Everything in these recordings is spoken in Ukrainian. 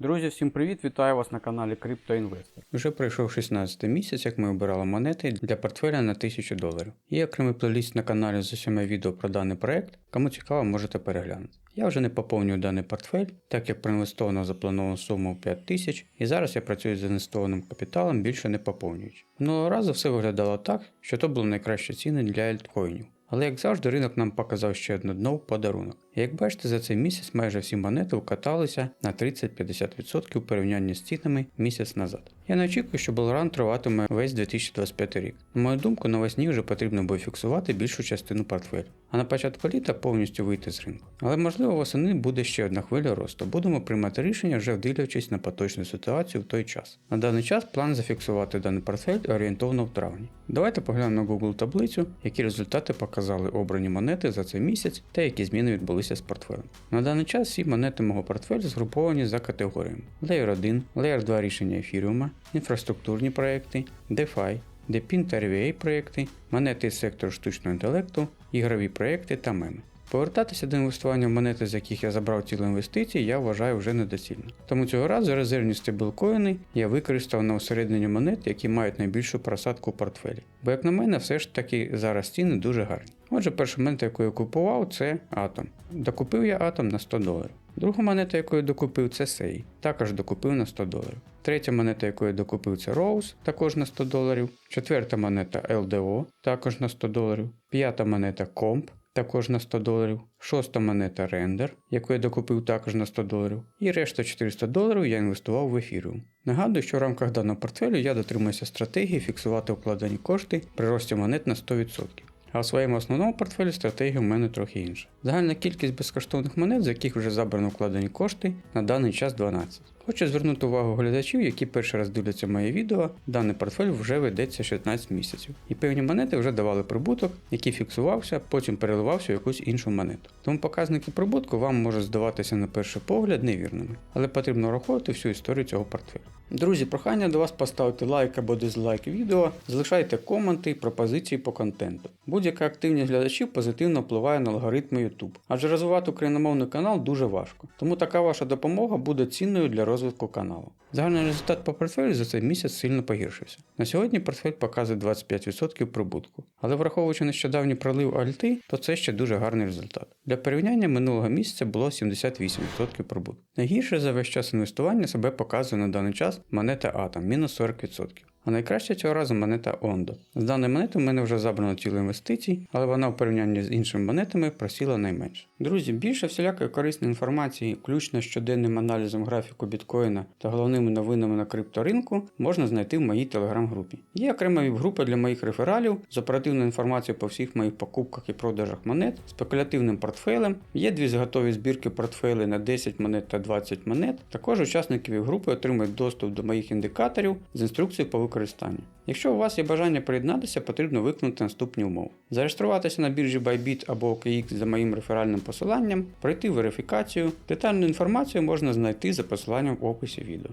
Друзі, всім привіт! Вітаю вас на каналі CryptoInvestor. Вже пройшов 16 місяць, як ми обирали монети для портфеля на 1000 доларів. Є окремий плейліст на каналі з усіма відео про даний проект. Кому цікаво, можете переглянути. Я вже не поповнюю даний портфель, так як проінвестовано заплановану суму в 5000, і зараз я працюю з інвестованим капіталом, більше не поповнюючи. Минулого разу все виглядало так, що то були найкращі ціни для альткоїнів. Але як завжди, ринок нам показав ще одне дно в подарунок. Як бачите, за цей місяць майже всі монети вкаталися на 30-50% у порівнянні з цінами місяць назад. Я не очікую, що Bullrun триватиме весь 2025 рік. На мою думку, навесні вже потрібно буде фіксувати більшу частину портфелю, а на початку літа повністю вийти з ринку. Але можливо восени буде ще одна хвиля росту. Будемо приймати рішення вже вдивлячись на поточну ситуацію в той час. На даний час план зафіксувати даний портфель орієнтовно в травні. Давайте поглянемо на Google таблицю, які результати показали обрані монети за цей місяць та які зміни відбулися з портфелем. На даний час всі монети мого портфелю згруповані за категоріями: Layer 1, Layer 2 рішення ефіріума, інфраструктурні проекти, DeFi, DePIN та RVA проекти, монети з сектору штучного інтелекту, ігрові проекти та меми. Повертатися до інвестування в монети, з яких я забрав цілу інвестиції, я вважаю вже недоцільно. Тому цього разу резервні стейблкоїни я використав на усереднення монет, які мають найбільшу просадку у портфелі. Бо, як на мене, все ж таки зараз ціни дуже гарні. Отже, перша монета, яку я купував, це Atom. Докупив я Atom на 100 доларів. Друга монета, яку я докупив, це Sei. Також докупив на 100 доларів. Третя монета, яку я докупив, це Rose, також на 100 доларів. Четверта монета LDO, також на 100 доларів. П'ята монета Comp, також на 100 доларів. Шоста монета Render, яку я докупив також на 100 доларів. І решта 400 доларів я інвестував в ефіріум. Нагадую, що в рамках даного портфелю я дотримуюся стратегії фіксувати вкладені кошти при рості монет на 100%. А в своєму основному портфелі стратегія в мене трохи інша. Загальна кількість безкоштовних монет, з яких вже забрано вкладені кошти, на даний час 12. Хочу звернути увагу глядачів, які перший раз дивляться моє відео, даний портфель вже ведеться 16 місяців, і певні монети вже давали прибуток, який фіксувався, потім переливався в якусь іншу монету. Тому показники прибутку вам можуть здаватися на перший погляд невірними, але потрібно враховувати всю історію цього портфелю. Друзі, прохання до вас поставити лайк або дизлайк відео, залишайте коменти і пропозиції по контенту. Будь-яка активність глядачів позитивно впливає на алгоритми YouTube, адже розвивати україномовний канал дуже важко, тому така ваша допомога буде цінною для розвитку каналу. Загальний результат по портфелю за цей місяць сильно погіршився. На сьогодні портфель показує 25% прибутку, але враховуючи нещодавній пролив альти, то це ще дуже гарний результат. Для порівняння минулого місяця було 78% прибутку. Найгірше за весь час інвестування себе показує на даний час монета Atom мінус 40%. А найкраще цього разу монета Ondo. З даної монети в мене вже забрано цілу інвестицій, але вона в порівнянні з іншими монетами просіла найменше. Друзі, більше всілякої корисної інформації, включно з щоденним аналізом графіку біткоїна та головними новинами на крипторинку, можна знайти в моїй телеграм-групі. Є окрема віп-група для моїх рефералів з оперативною інформацією по всіх моїх покупках і продажах монет, спекулятивним портфелем. Є дві готові збірки портфелей на 10 монет та 20 монет. Також учасники віп-групи отримують доступ до моїх індикаторів з інструкцією по використанню. Якщо у вас є бажання приєднатися, потрібно виконати наступні умови: зареєструватися на біржі Bybit або OKX за моїм реферальним посиланням, пройти верифікацію. Детальну інформацію можна знайти за посиланням в описі відео.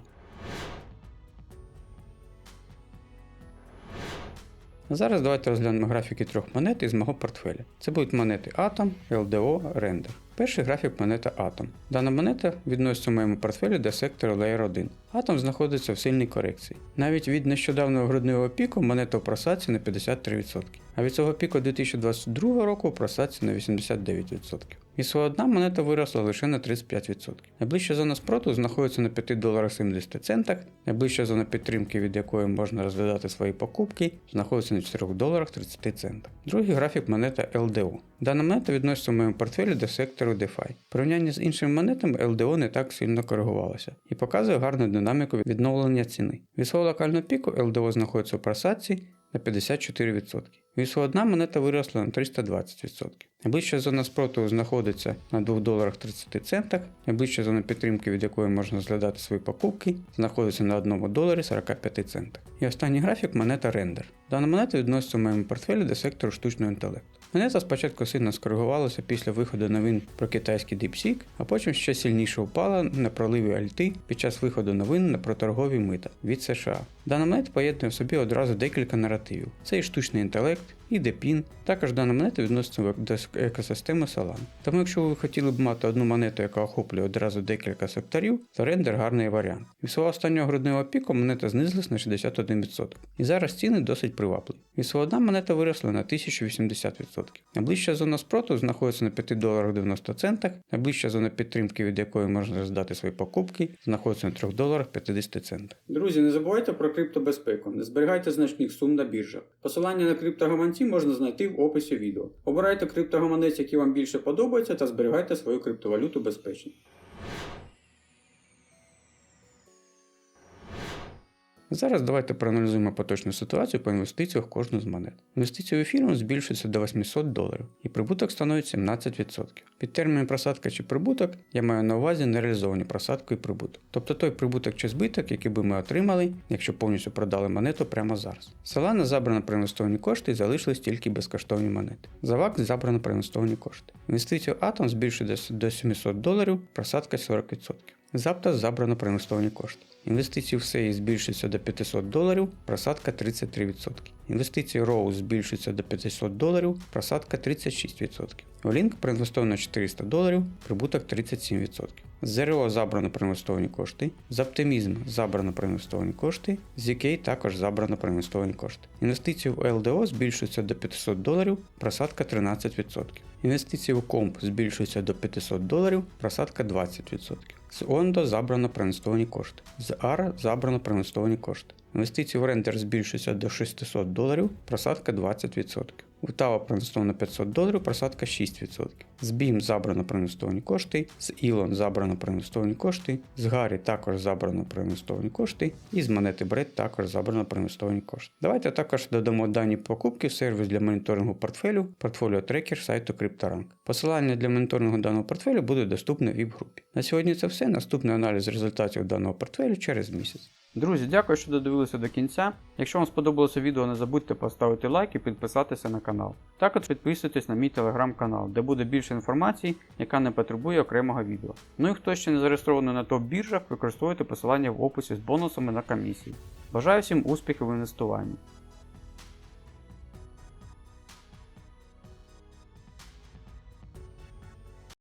Зараз давайте розглянемо графіки трьох монет із мого портфеля. Це будуть монети Atom, LDO, Render. Перший графік монета Atom. Дана монета відноситься в моєму портфелі до сектору Layer 1. Атом знаходиться в сильній корекції. Навіть від нещодавнього грудневого піку монета в просадці на 53%, а від цього піку 2022 року в просадці на 89%. І свого одна монета виросла лише на 35%. Найближча зона спроту знаходиться на 5 доларах 70 центах, найближча зона підтримки, від якої можна розглядати свої покупки, знаходиться на 4 доларах 30 центах. Другий графік монета LDO. Дана монета відноситься в моєму портфелі до сектору DeFi. В порівнянні з іншими монетами LDO не так сильно коригувалося і показує гарну динаміку відновлення ціни. Від свого локального піку LDO знаходиться у просадці на 54%. Від свого дна монета виросла на 320%. Найближча зона спротиву знаходиться на 2 доларах 30 центах. Найближча зона підтримки, від якої можна зглядати свої покупки, знаходиться на 1 доларі 45 центах. І останній графік монета Render. Дана монета відноситься в моєму портфелі до сектору штучного інтелекту. Монета спочатку сильно скоригувалася після виходу новин про китайський DeepSeek, а потім ще сильніше впала на проливі альти під час виходу новин на проторгові мита від США. Дана монета поєднує в собі одразу декілька наративів: це і штучний інтелект, і DePIN. Також дана монета відноситься до екосистеми Solana. Тому, якщо ви хотіли б мати одну монету, яка охоплює одразу декілька секторів, то рендер гарний варіант. Від свого останнього грудневого піку монета знизилась на 61%. І зараз ціни досить привабливі. Від свого дна монета виросла на 1080%. Найближча зона спроту знаходиться на 5 доларах 90 центах, найближча зона підтримки, від якої можна роздати свої покупки, знаходиться на 3 доларах 50 центах. Друзі, не забувайте про криптобезпеку, не зберігайте значних сум на біржах. Посилання на криптогаманці можна знайти в описі відео. Обирайте криптогаманець, який вам більше подобається, та зберігайте свою криптовалюту безпечно. Зараз давайте проаналізуємо поточну ситуацію по інвестиціях в кожну з монет. Інвестиції в ефіріум збільшуються до 800 доларів, і прибуток становить 17%. Під терміном просадка чи прибуток я маю на увазі нереалізовані просадку і прибуток. Тобто той прибуток чи збиток, який би ми отримали, якщо повністю продали монету прямо зараз. Solana забрано проінвестовані кошти і залишились тільки безкоштовні монети. Завак забрано проінвестовані кошти. Інвестицію Atom збільшується до 700 доларів, просадка 40%. Запта забрано проінвестовані кошти. Інвестиції в SEI збільшуються до 500 доларів, просадка 33%. Інвестиції ROW збільшуються до 500 доларів, просадка 36%. Link проінвестовано 400 доларів, прибуток 37%. З ЗРО забрано проінвестовані кошти, з Optimism забрано проінвестовані кошти, з UK також забрано проінвестовані кошти. Інвестиції в LDO збільшуються до 500 доларів, просадка 13%. Інвестиції в комп збільшуються до 500 доларів, просадка 20%. З Ondo забрано проінвестовані кошти. З ARA забрано проінвестовані кошти. Інвестиції в рендер збільшуються до 600 доларів, просадка 20%. У TAO на 500 доларів, просадка 6%. З BIM забрано проінвестовані кошти, з Elon забрано проінвестовані кошти, з Гарі також забрано проінвестовані кошти, і з монети Bread також забрано проінвестовані кошти. Давайте також додамо дані покупки в сервіс для моніторингу портфелю, портфоліо трекер сайту CryptoRank. Посилання для моніторингу даного портфелю буде доступне в VIP-групі. На сьогодні це все. Наступний аналіз результатів даного портфелю через місяць. Друзі, дякую, що додивилися до кінця. Якщо вам сподобалося відео, не забудьте поставити лайк і підписатися на канал. Також підписуйтесь на мій телеграм-канал, де буде більше інформації, яка не потребує окремого відео. Ну і хто ще не зареєстрований на топ-біржах, використовуйте посилання в описі з бонусами на комісії. Бажаю всім успіхів в інвестуванні.